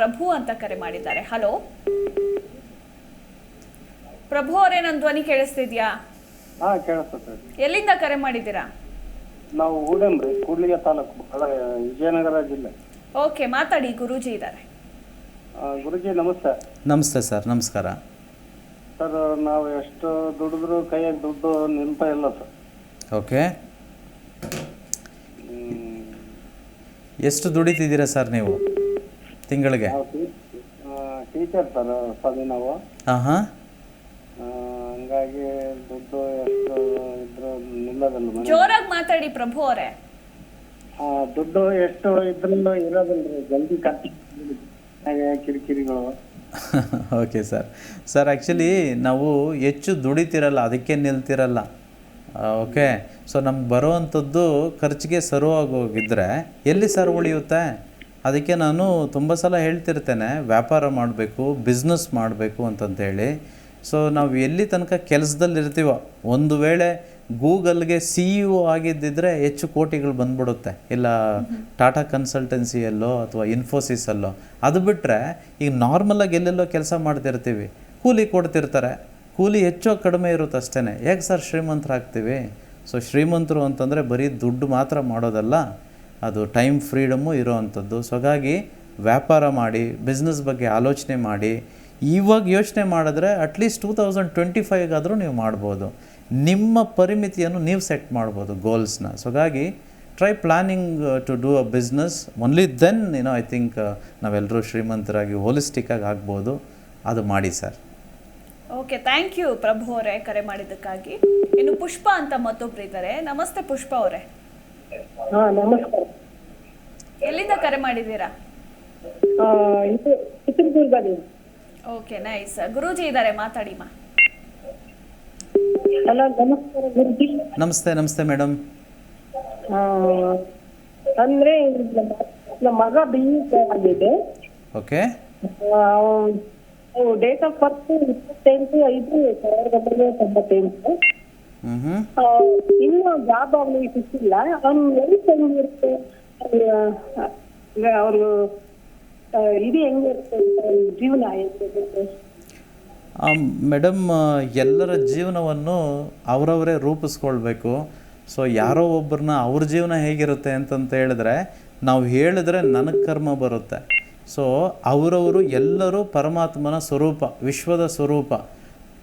ಪ್ರಭು ಅಂತ ಕರೆ ಮಾಡಿದ್ದಾರೆ. ಹಲೋ? ಪ್ರಭು ಅವರೇ ನನ್ನ ಧ್ವನಿ ಕೇಳಿಸ್ತಿದ್ಯಾ? ಹಾ ಕೇಳಿಸ್ತದೆ. ಎಲ್ಲಿಂದ ಕರೆ ಮಾಡಿದ್ದೀರಾ? ನಾವು ಹೂಡೆಂಬ್ರಿ ಕೂಡ್ಲಿಗೆ ತಾಲೂಕು ವಿಜಯನಗರ ಜಿಲ್ಲೆ. ಓಕೆ ಮಾತಾಡಿ ಗುರೂಜಿ ಇದ್ದಾರೆ. ಆ, ಗುರುಜಿ ನಮಸ್ತೆ. ನಮಸ್ತೆ ಸರ್ ನಮಸ್ಕಾರ. ಸರ್ ನಾವು ಎಷ್ಟು ದುಡಿದ್ರು ಕೈಯಾಗ ದುಡ್ಡು ನಿಲ್ತಾ ಇಲ್ಲ ಸರ್. ಓಕೆ. ಹ್ಮ್, ಎಷ್ಟು ದುಡಿತಿದ್ದೀರಾ ಸರ್ ನೀವು? ತಿಂಗಳಿಗೆ? ನಾವು ಟೀಚರ್ ಸರ್ ಸದಿ ನಾವು. ಹಾಂ ಹಾಂ ಆ, ಹಂಗಾಗಿ ದುಡ್ಡು ಎಷ್ಟು ಇದ್ರು ನಿಲ್ಲೋದಿಲ್ಲ ಮನೆ ಜೋರಾಗಿ ಮಾತಾಡಿ ಪ್ರಭು ಅವರೇ. ಆ, ದುಡ್ಡು ಎಷ್ಟು ಇದ್ರಿಂದ ಇರೋದಿಲ್ರಿ ಜಲ್ದಿ ಕಟ್ಟಿ ಹಾಗೆ ಕಿರಿಕಿರಿಗಳು. ಓಕೆ ಸರ್ ಸರ್ ಆ್ಯಕ್ಚುಲಿ ನಾವು ಹೆಚ್ಚು ದುಡಿತಿರಲ್ಲ ಅದಕ್ಕೆ ನಿಲ್ತಿರಲ್ಲ. ಓಕೆ ಸೊ ನಮ್ಗೆ ಬರುವಂಥದ್ದು ಖರ್ಚಿಗೆ ಸರುವಾಗಿ ಹೋಗಿದ್ರೆ ಎಲ್ಲಿ ಸರ್ ಉಳಿಯುತ್ತೆ? ಅದಕ್ಕೆ ನಾನು ತುಂಬ ಸಲ ಹೇಳ್ತಿರ್ತೇನೆ, ವ್ಯಾಪಾರ ಮಾಡಬೇಕು ಬಿಸ್ನೆಸ್ ಮಾಡಬೇಕು ಅಂತಂತೇಳಿ. ಸೊ ನಾವು ಎಲ್ಲಿ ತನಕ ಕೆಲಸದಲ್ಲಿರ್ತೀವೋ, ಒಂದು ವೇಳೆ ಗೂಗಲ್ಗೆ ಸಿ ಇ ಒ ಆಗಿದ್ದಿದ್ರೆ ಹೆಚ್ಚು ಕೋಟಿಗಳು ಬಂದ್ಬಿಡುತ್ತೆ. ಇಲ್ಲ ಟಾಟಾ ಕನ್ಸಲ್ಟೆನ್ಸಿಯಲ್ಲೋ ಅಥವಾ ಇನ್ಫೋಸಿಸಲ್ಲೋ. ಅದು ಬಿಟ್ಟರೆ ಈಗ ನಾರ್ಮಲಾಗಿ ಎಲ್ಲೆಲ್ಲೋ ಕೆಲಸ ಮಾಡ್ತಿರ್ತೀವಿ. ಕೂಲಿ ಕೊಡ್ತಿರ್ತಾರೆ. ಕೂಲಿ ಹೆಚ್ಚೋ ಕಡಿಮೆ ಇರುತ್ತೆ ಅಷ್ಟೇ ಯಾಕೆ ಸರ್ ಶ್ರೀಮಂತರಾಗ್ತೀವಿ? ಸೊ ಶ್ರೀಮಂತರು ಅಂತಂದರೆ ಬರೀ ದುಡ್ಡು ಮಾತ್ರ ಮಾಡೋದಲ್ಲ. ಅದು ಟೈಮ್ ಫ್ರೀಡಮ್ಮು ಇರೋವಂಥದ್ದು. ಸೊ ಹಾಗಾಗಿ ವ್ಯಾಪಾರ ಮಾಡಿ ಬಿಸ್ನೆಸ್ ಬಗ್ಗೆ ಆಲೋಚನೆ ಮಾಡಿ ಇವಾಗ ಯೋಚನೆ ಮಾಡಿದ್ರೆ at least two thousand twenty ಫೈವ್ಗಾದರೂ ನೀವು ಮಾಡ್ಬೋದು. ನಿಮ್ಮ ಪರಿಮಿತಿಯನ್ನು ನೀವು ಸೆಟ್ ಮಾಡ್ಬೋದು ಗೋಲ್ಸ್ನ ಸೊ ಹಾಗಾಗಿ try planning to do a business only then ಏನೋ ಐ ಥಿಂಕ್ ನಾವೆಲ್ಲರೂ ಶ್ರೀಮಂತರಾಗಿ ಹೋಲಿಸ್ಟಿಕ್ಕಾಗಿ ಆಗ್ಬೋದು. ಅದು ಮಾಡಿ sir okay thank you Prabhu ಅವರೇ ಕರೆ ಮಾಡಿದ್ದಕ್ಕಾಗಿ. ಇನ್ನು ಪುಷ್ಪ ಅಂತ ಮತ್ತೊಬ್ರು ಇದ್ದಾರೆ. ನಮಸ್ತೆ ಪುಷ್ಪ ಅವರೇ. ಹಾ ನಮಸ್ಕಾರ ಎಲ್ಲಿಂದ ಕರೆ ಮಾಡಿದ್ದೀರಾ? ಚಿತ್ರದುರ್ಗದಿಂದ. Okay nice. ಗುರೂಜಿ ಇದ್ದಾರೆ ಮಾತಾಡಿ ಮಾ. ಹಲೋ ನಮಸ್ಕಾರ ಗುರುಜಿ. ನಮಸ್ತೆ ನಮಸ್ತೆ ಮೇಡಮ್. ಅಂದ್ರೆ ನಮ್ಮ ಮಗ ಬಿ ಆಗಿದೆ ಓಕೆ. ಡೇಟ್ ಆಫ್ ಬರ್ತ್ ಇಪ್ಪತ್ತೆಂಟು ಐದು ಸಾವಿರದ ಒಂಬೈನೂರ ತೊಂಬತ್ತೆಂಟು. ಇನ್ನೂ ಜಾಬ್ ಆಗಲಿ ಸಿಕ್ಕಿಲ್ಲ ಅವ್ನು ಎಲ್ಲಿ ಹೆಂಗಿರುತ್ತೆ ಅವರು ಇದು ಅವ್ನ್ ಜೀವನ ಮೇಡಮ್ ಎಲ್ಲರ ಜೀವನವನ್ನು ಅವರವರೇ ರೂಪಿಸ್ಕೊಳ್ಬೇಕು. ಸೊ ಯಾರೋ ಒಬ್ಬರನ್ನ ಅವ್ರ ಜೀವನ ಹೇಗಿರುತ್ತೆ ಅಂತಂತ ಹೇಳಿದ್ರೆ, ನಾವು ಹೇಳಿದ್ರೆ ನನಗೆ ಕರ್ಮ ಬರುತ್ತೆ. ಸೊ ಅವರವರು ಎಲ್ಲರೂ ಪರಮಾತ್ಮನ ಸ್ವರೂಪ, ವಿಶ್ವದ ಸ್ವರೂಪ.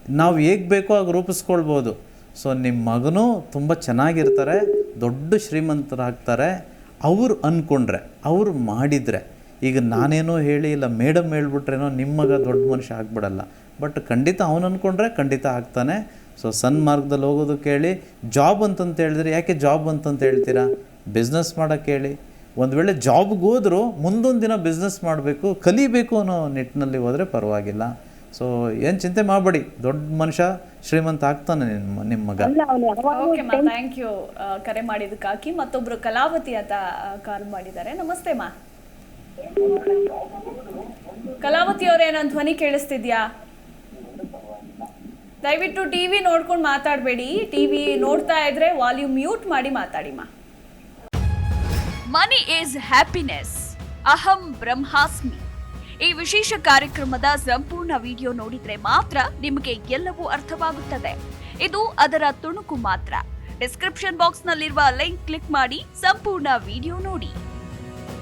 ನಾವು ಹೇಗೆ ಬೇಕೋ ಆಗ ರೂಪಿಸ್ಕೊಳ್ಬೋದು. ಸೊ ನಿಮ್ಮ ಮಗನೂ ತುಂಬ ಚೆನ್ನಾಗಿರ್ತಾರೆ, ದೊಡ್ಡ ಶ್ರೀಮಂತರಾಗ್ತಾರೆ. ಅವ್ರು ಅಂದ್ಕೊಂಡ್ರೆ ಅವರು ಮಾಡಿದರೆ. ಈಗ ನಾನೇನೋ ಹೇಳಿ ಇಲ್ಲ, ಮೇಡಮ್ ಹೇಳ್ಬಿಟ್ರೇನೋ ನಿಮ್ಮ ದೊಡ್ಡ ಮನುಷ್ಯ ಆಗ್ಬಿಡಲ್ಲ. ಬಟ್ ಖಂಡಿತ ಅವನು ಅಂದ್ಕೊಂಡ್ರೆ ಖಂಡಿತ ಆಗ್ತಾನೆ. ಸೊ ಸನ್ಮಾರ್ಗದಲ್ಲಿ ಹೋಗೋದು ಕೇಳಿ ಜಾಬ್ ಅಂತಂತ ಹೇಳಿದ್ರೆ ಯಾಕೆ ಜಾಬ್ ಅಂತಂತ ಹೇಳ್ತೀರಾ? ಬಿಸ್ನೆಸ್ ಮಾಡೋಕೆ ಹೇಳಿ. ಒಂದು ವೇಳೆ ಜಾಬ್ಗೆ ಹೋದರೂ, ಮುಂದೊಂದು ದಿನ ಬಿಸ್ನೆಸ್ ಮಾಡಬೇಕು, ಕಲಿಬೇಕು ಅನ್ನೋ ನಿಟ್ಟಿನಲ್ಲಿ ಹೋದರೆ ಪರವಾಗಿಲ್ಲ. ಸೊ ಏನು ಚಿಂತೆ ಮಾಡಬೇಡಿ. ದೊಡ್ಡ ಮನುಷ್ಯ ಶ್ರೀಮಂತ ಆಗ್ತಾನೆ ನಿಮ್ಮ ನಿಮ್ಮ ಮಗ. ಓಕೆ ಮಾ ಥ್ಯಾಂಕ್ ಯು ಕರೆ ಮಾಡಿದ್ದಕ್ಕಾಗಿ ಮತ್ತೊಬ್ರು ಕಲಾವತಿ ಅಂತ ಕಾಲ್ ಮಾಡಿದ್ದಾರೆ. ನಮಸ್ತೆ ಮಾ. ಕಲಾವತಿ ಅವರೇ ನನ್ನ ಧ್ವನಿ ಕೇಳಿಸ್ತಿದ್ಯಾ? ದಯವಿಟ್ಟು ಟಿವಿ ನೋಡ್ಕೊಂಡು ಮಾತಾಡಬೇಡಿ. ಟಿವಿ ನೋಡ್ತಾ ಇದ್ರೆ ವಾಲ್ಯೂಮ್ ಮ್ಯೂಟ್ ಮಾಡಿ ಮಾತಾಡಿ ಮಾ. Money is happiness. ಅಹಂ ಬ್ರಹ್ಮಾಸ್ಮಿ. ಈ ವಿಶೇಷ ಕಾರ್ಯಕ್ರಮದ ಸಂಪೂರ್ಣ ವಿಡಿಯೋ ನೋಡಿದ್ರೆ ಮಾತ್ರ ನಿಮಗೆ ಎಲ್ಲವೂ ಅರ್ಥವಾಗುತ್ತದೆ. ಇದು ಅದರ ತುಣುಕು ಮಾತ್ರ. ಡಿಸ್ಕ್ರಿಪ್ಷನ್ ಬಾಕ್ಸ್ನಲ್ಲಿರುವ ಲಿಂಕ್ ಕ್ಲಿಕ್ ಮಾಡಿ ಸಂಪೂರ್ಣ ವಿಡಿಯೋ ನೋಡಿ.